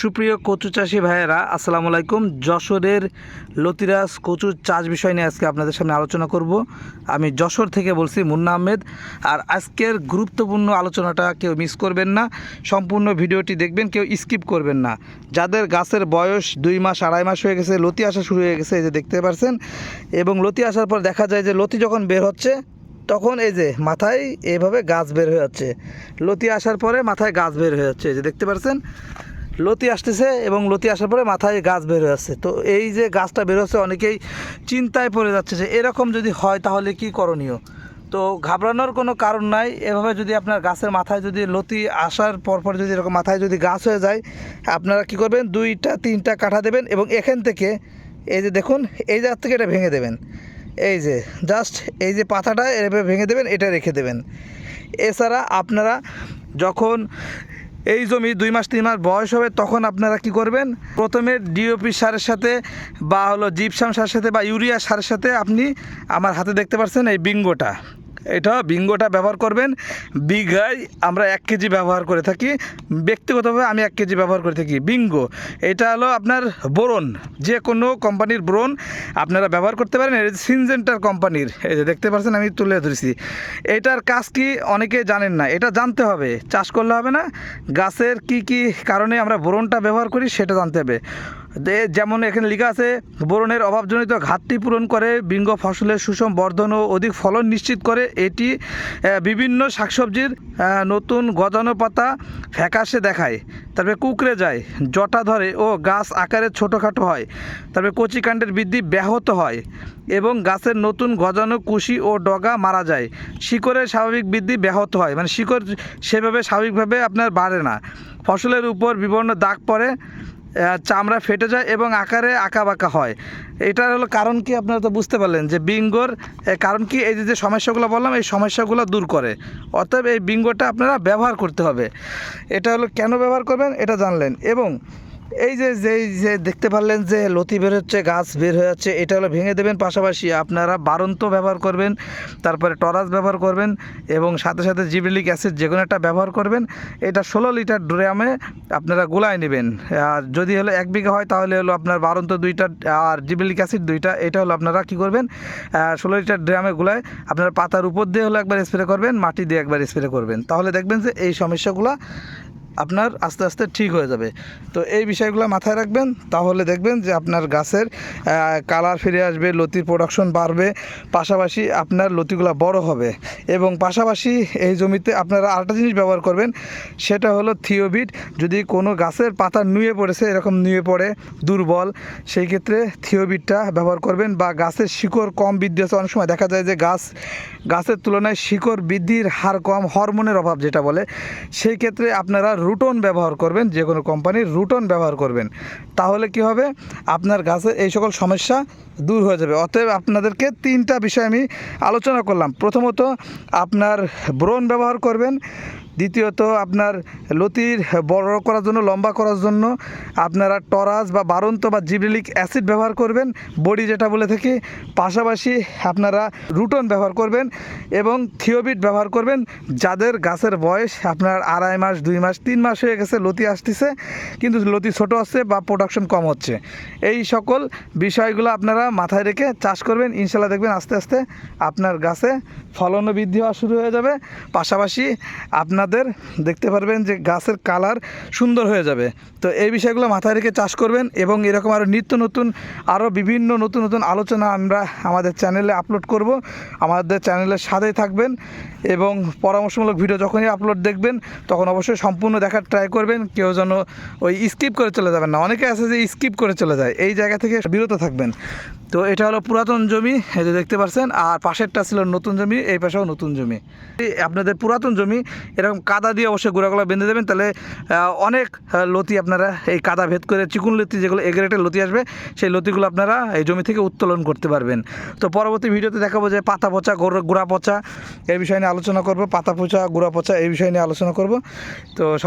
সুপ্রিয় কচু চাষি ভাইয়েরা, আসসালামু আলাইকুম। যশোরের লতিরাজ কচু চাষ বিষয় নিয়ে আজকে আপনাদের সামনে আলোচনা করব। আমি যশোর থেকে বলছি মুন্না আহমেদ। আর আজকের গুরুত্বপূর্ণ আলোচনাটা কেউ মিস করবেন না, সম্পূর্ণ ভিডিওটি দেখবেন, কেউ স্কিপ করবেন না। যাদের গাছের বয়স দুই মাস, আড়াই মাস হয়ে গেছে, লতি আসা শুরু হয়ে গেছে, এই যে দেখতে পারছেন। এবং লতি আসার পর দেখা যায় যে লতি যখন বের হচ্ছে, তখন এই যে মাথায় এইভাবে গাছ বের হয়ে যাচ্ছে। লতি আসার পরে মাথায় গাছ বের হয়ে যাচ্ছে, এই যে দেখতে পাচ্ছেন লতি আসতেছে এবং লতি আসার পরে মাথায় গাছ বের যাচ্ছে তো এই যে গাছটা বের হচ্ছে অনেকেই চিন্তায় পড়ে যাচ্ছে যে এরকম যদি হয় তাহলে কি করণীয়? তো ঘাবড়ানোর কোনো কারণ নাই। এভাবে যদি আপনার গাছের মাথায় যদি লতি আসার পরপর যদি এরকম মাথায় যদি গাছ হয়ে যায়, আপনারা কি করবেন? দুইটা, তিনটা কাঠা দেবেন এবং এখান থেকে এই যে দেখুন, এই জায়গা থেকে এটা ভেঙে দেবেন। এই যে জাস্ট এই যে পাতাটা এভাবে ভেঙে দেবেন, এটা রেখে দেবেন। এছাড়া আপনারা যখন এই জমি দুই মাস, তিন মাস বয়স হবে, তখন আপনারা কি করবেন? প্রথমে ডিওপি সারের সাথে বা হলো জিপসাম সারের সাথে বা ইউরিয়া সারের সাথে আপনি আমার হাতে দেখতে পাচ্ছেন এই বিঙ্গোটা। এটা বিঙ্গোটা ব্যবহার করবেন। বিঘায় আমরা এক কেজি ব্যবহার করে থাকি। ব্যক্তিগতভাবে আমি এক কেজি ব্যবহার করে থাকি। বিঙ্গো, এটা হলো আপনার বোরন। যে কোনো কোম্পানির বোরন আপনারা ব্যবহার করতে পারেন। এটা সিনজেন্টার কোম্পানির। এই যে দেখতে পাচ্ছেন, আমি তুলে ধরেছি। এটার কাজ কি অনেকে জানেন না। এটা জানতে হবে। চাষ করলে হবে না। গাছের কি কি কারণে আমরা বোরনটা ব্যবহার করি সেটা জানতে হবে। যেমন এখানে লেখা আছে, বোরনের অভাবজনিত ঘাটতি পূরণ করে, বিঙ্গ ফসলের সুষম বর্ধন ও অধিক ফলন নিশ্চিত করে, এটি বিভিন্ন শাকসবজির নতুন গজানো পাতা ফ্যাকাশে দেখায়। তারপরে কুকড়ে যায়, জটা ধরে ও গাছ আকারে ছোটোখাটো হয়। তারপরে কচিকাণ্ডের বৃদ্ধি ব্যাহত হয় এবং গাছের নতুন গজানো কুশি ও ডগা মারা যায়। শিকড়ের স্বাভাবিক বৃদ্ধি ব্যাহত হয় মানে শিকড় সেভাবে স্বাভাবিকভাবে আপনার বাড়ে না। ফসলের উপর বিভিন্ন দাগ পড়ে চামড়া ফেটে যায় এবং আকারে আঁকা বাঁকা হয়। এটার হলো কারণ কি আপনারা তো বুঝতে পারলেন যে বিঙ্গোর কারণ কি এই যে যে সমস্যাগুলো বললাম, এই সমস্যাগুলো দূর করে। অতএব এই বিঙ্গোটা আপনারা ব্যবহার করতে হবে। এটা হলো কেন ব্যবহার করবেন, এটা জানলেন। এবং এই যে যে যে দেখতে পারলেন যে লতি বের হচ্ছে, গাছ বের হয়ে যাচ্ছে, এটা হলো ভেঙে দেবেন। পাশাপাশি আপনারা বারন্ত ব্যবহার করবেন, তারপরে টরাস ব্যবহার করবেন এবং সাথে সাথে জিবিলিক অ্যাসিড যে কোনো একটা ব্যবহার করবেন। এটা ষোলো লিটার ড্রামে আপনারা গোলায় নেবেন। আর যদি হলো এক বিঘা হয়, তাহলে হলো আপনার বারন্ত দুইটা, আর জিবিলিক অ্যাসিড দুইটা, এটা হলো আপনারা কী করবেন? ষোলো লিটার ড্রামে গোলায় আপনারা পাতার উপর দিয়ে হলো একবার স্প্রে করবেন, মাটি দিয়ে একবার স্প্রে করবেন। তাহলে দেখবেন যে এই সমস্যাগুলো আপনার আস্তে আস্তে ঠিক হয়ে যাবে। তো এই বিষয়গুলো মাথায় রাখবেন, তাহলে দেখবেন যে আপনার গাছের কালার ফিরে আসবে, লতির প্রোডাকশন বাড়বে, পাশাপাশি আপনার লতিগুলো বড় হবে। এবং পাশাপাশি এই জমিতে আপনারা আরেকটা জিনিস ব্যবহার করবেন, সেটা হলো থিওবিট। যদি কোনো গাছের পাতা নুয়ে পড়েছে, এরকম নুয়ে পড়ে, দুর্বল, সেই ক্ষেত্রে থিওবিটটা ব্যবহার করবেন বা গাছের শিকড় কম বৃদ্ধি হচ্ছে। অনেক সময় দেখা যায় যে গাছ, গাছের তুলনায় শিকড় বৃদ্ধির হার কম, হরমোনের অভাব যেটা বলে, সেই ক্ষেত্রে আপনারা রুটন ব্যবহার করবেন, যে কোনো কোম্পানির রুটন ব্যবহার করবেন। তাহলে কি হবে? আপনার গাছের এই সকল সমস্যা দূর হয়ে যাবে। অতএব আপনাদেরকে তিনটা বিষয় আমি আলোচনা করলাম। প্রথমত, আপনার ব্রণ ব্যবহার করবেন। দ্বিতীয়ত, আপনার লতির বড় করার জন্য, লম্বা করার জন্য আপনারা টরাস বা বারন্ত বা জিবলিক অ্যাসিড ব্যবহার করবেন। বডি যেটা বলে থাকি, পাশাপাশি আপনারা রুটন ব্যবহার করবেন এবং থিওবিট ব্যবহার করবেন, যাদের গাছের বয়স আপনার আড়াই মাস, দুই মাস, তিন মাস হয়ে গেছে লতি আসতেছে, কিন্তু লতি ছোট হচ্ছে বা প্রোডাকশন কম হচ্ছে। এই সকল বিষয়গুলো আপনারা মাথায় রেখে চাষ করবেন ইনশাল্লাহ দেখবেন আস্তে আস্তে আপনার গাছে ফলনও বৃদ্ধি হওয়া শুরু হয়ে যাবে। পাশাপাশি আপনাদের দেখতে পারবেন যে গাছের কালার সুন্দর হয়ে যাবে। তো এই বিষয়গুলো মাথায় রেখে চাষ করবেন এবং এরকম আরও নিত্য নতুন আরও বিভিন্ন নতুন নতুন আলোচনা আমরা আমাদের চ্যানেলে আপলোড করব। আমাদের চ্যানেলের সাথেই থাকবেন এবং পরামর্শমূলক ভিডিও যখনই আপলোড দেখবেন, তখন অবশ্যই সম্পূর্ণ দেখার ট্রাই করবেন, কেউ যেন ওই স্কিপ করে চলে যাবেন না। অনেকে আছে যে স্কিপ করে চলে যায়, এই জায়গা থেকে বিরত থাকবেন। তো এটা হলো পুরাতন জমি, এই যে দেখতে পাচ্ছেন আর পাশেরটা ছিল নতুন জমি, এই পাশেও নতুন জমি। আপনাদের পুরাতন জমি, এরকম কাদা দিয়ে অবশ্যই গোড়াগুলো বেঁধে দেবেন, তাহলে অনেক লতি আপনারা এই কাদা ভেদ করে চিকুন লতি যেগুলো এগ্রেটের লতি আসবে, সেই লতিগুলো আপনারা এই জমি থেকে উত্তোলন করতে পারবেন। তো পরবর্তী ভিডিওতে দেখাবো যে পাতা পচা গোড়- পচা, এই বিষয় নিয়ে আলোচনা করব, পাতা পচা, গোড়া পচা, এই বিষয় নিয়ে আলোচনা করব। তো